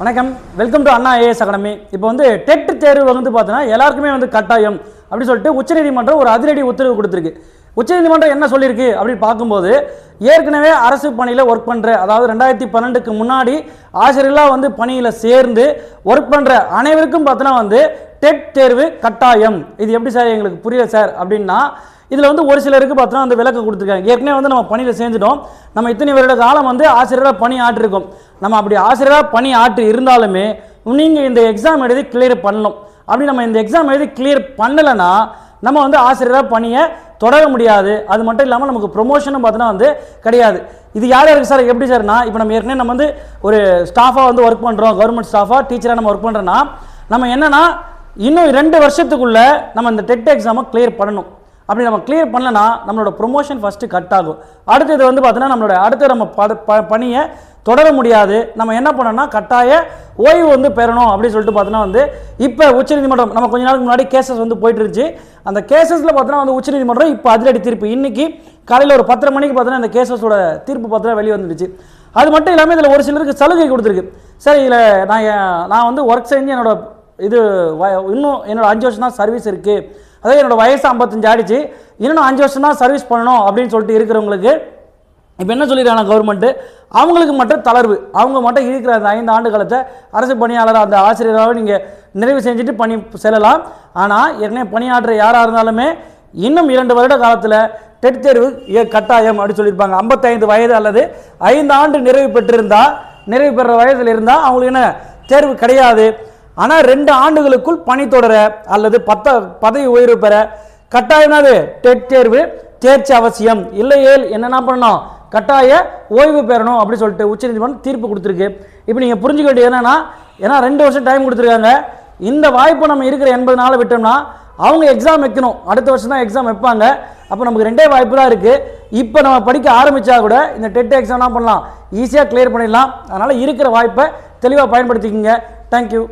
வணக்கம். Welcome to Anna IAS academy இப்போ வந்து டெட் தேர்வு வந்து பார்த்தோன்னா எல்லாருக்குமே வந்து கட்டாயம் அப்படின்னு சொல்லிட்டு உச்சநீதிமன்றம் ஒரு அதிரடி உத்தரவு கொடுத்துருக்கு. உச்சநீதிமன்றம் என்ன சொல்லியிருக்கு அப்படின்னு பார்க்கும்போது ஏற்கனவே அரசு பணியில் ஒர்க் பண்ணுற அதாவது ரெண்டாயிரத்தி பன்னெண்டுக்கு முன்னாடி ஆசிரியர்களாக வந்து பணியில் சேர்ந்து ஒர்க் பண்ணுற அனைவருக்கும் பார்த்தோன்னா வந்து டெட் தேர்வு கட்டாயம். இது எப்படி சார் எங்களுக்கு புரியல சார் அப்படின்னா இதில் வந்து ஒரு சிலருக்கு பார்த்தோன்னா அந்த விளக்கம் கொடுத்துருக்காங்க. ஏற்கனவே வந்து நம்ம பணியில் சேர்ந்துட்டோம். நம்ம இத்தனை வருட காலம் வந்து ஆசிரியராக பணி ஆற்றிருக்கோம். நம்ம அப்படி ஆசிரியராக பணி ஆற்றி இருந்தாலுமே நீங்கள் இந்த எக்ஸாம் எழுதி கிளியர் பண்ணணும். அப்படி நம்ம இந்த எக்ஸாம் எழுதி கிளியர் பண்ணலைன்னா நம்ம வந்து ஆசிரியராக பணியை தொடர முடியாது. அது மட்டும் இல்லாமல் நமக்கு ப்ரொமோஷனும் பார்த்தோன்னா வந்து கிடையாது. இது யார் யாருக்கு சார் எப்படி சார்னா இப்போ நம்ம ஏற்கனவே நம்ம வந்து ஒரு ஸ்டாஃபாக வந்து ஒர்க் பண்ணுறோம் கவர்மெண்ட் ஸ்டாஃபாக டீச்சராக நம்ம ஒர்க் பண்ணுறோன்னா நம்ம என்னன்னா இன்னும் ரெண்டு வருஷத்துக்குள்ளே நம்ம இந்த டெட் எக்ஸாமை கிளியர் பண்ணணும். அப்படி நம்ம கிளியர் பண்ணலனா நம்மளோட ப்ரொமோஷன் ஃபஸ்ட்டு கட் ஆகும். அடுத்தது வந்து பார்த்தீங்கன்னா நம்மளோட அடுத்த நம்ம பட ப- பணியை தொடர முடியாது. நம்ம என்ன பண்ணோம்னா கட்டாய ஓய்வு வந்து பெறணும் அப்படின்னு சொல்லிட்டு பார்த்தோன்னா வந்து இப்போ உச்சநீதிமன்றம் நம்ம கொஞ்ச நாளுக்கு முன்னாடி கேசஸ் வந்து போயிட்டு இருந்துச்சு. அந்த கேசஸில் பார்த்தோன்னா வந்து உச்சநீதிமன்றம் இப்போ அதிரடி தீர்ப்பு. இன்றைக்கி காலையில் ஒரு பத்தரை மணிக்கு பார்த்தோன்னா இந்த கேசஸோட தீர்ப்பு பார்த்தோன்னா வெளியே வந்துடுச்சு. அது மட்டும் இல்லாமல் இதில் ஒரு சிலருக்கு சலுகை கொடுத்துருக்கு. சரி இதில் நான் நான் வந்து ஒர்க் செஞ்சு என்னோட இது இன்னும் என்னோட அஞ்சு வருஷம் தான் சர்வீஸ் இருக்குது அதாவது என்னோடய வயசு ஐம்பத்தஞ்சு ஆடிச்சு இன்னும் அஞ்சு வருஷம் தான் சர்வீஸ் பண்ணணும் அப்படின்னு சொல்லிட்டு இருக்கிறவங்களுக்கு இப்போ என்ன சொல்லிடுறாங்க கவர்மெண்ட்டு அவங்களுக்கு மட்டும் தளர்வு. அவங்க மட்டும் இருக்கிற அந்த ஐந்து ஆண்டு காலத்தை அரசு பணியாளர் அந்த ஆசிரியராக நீங்கள் நிறைவு செஞ்சுட்டு பணி செல்லலாம். ஆனால் ஏற்கனவே பணியாற்ற யாராக இருந்தாலுமே இன்னும் இரண்டு வருட காலத்தில் டெட் தேர்வு ஏ- கட்டாயம் அப்படின்னு சொல்லியிருப்பாங்க. ஐம்பத்தைந்து வயது அல்லது ஐந்து ஆண்டு நிறைவு பெற்றிருந்தால் நிறைவு பெற வயதில் இருந்தால் அவங்களுக்கு என்ன? தேர்வு கிடையாது. ஆனால் ரெண்டு ஆண்டுகளுக்குள் பணி தொடர அல்லது பத்த பதவி உயர்வு பெற கட்டாயம்னாது டெட் தேர்வு தேர்ச்சி அவசியம். இல்லையேல் என்னென்ன பண்ணணும்? கட்டாய ஓய்வு பெறணும் அப்படின்னு சொல்லிட்டு உச்சநீதிமன்றம் தீர்ப்பு கொடுத்துருக்கு. இப்போ நீங்கள் புரிஞ்சுக்க வேண்டியது என்னென்னா ஏன்னா ரெண்டு வருஷம் டைம் கொடுத்துருக்காங்க. இந்த வாய்ப்பை நம்ம இருக்கிற எண்பது நாளை விட்டோம்னா அவங்க எக்ஸாம் வைக்கணும். அடுத்த வருஷம் தான் எக்ஸாம் வைப்பாங்க. அப்போ நமக்கு ரெண்டே வாய்ப்பு தான் இருக்குது இப்போ நம்ம படிக்க ஆரம்பித்தா கூட இந்த டெட் எக்ஸாம்லாம் பண்ணலாம். ஈஸியாக கிளியர் பண்ணிடலாம். அதனால் இருக்கிற வாய்ப்பை தெளிவாக பயன்படுத்திக்கோங்க. தேங்க்யூ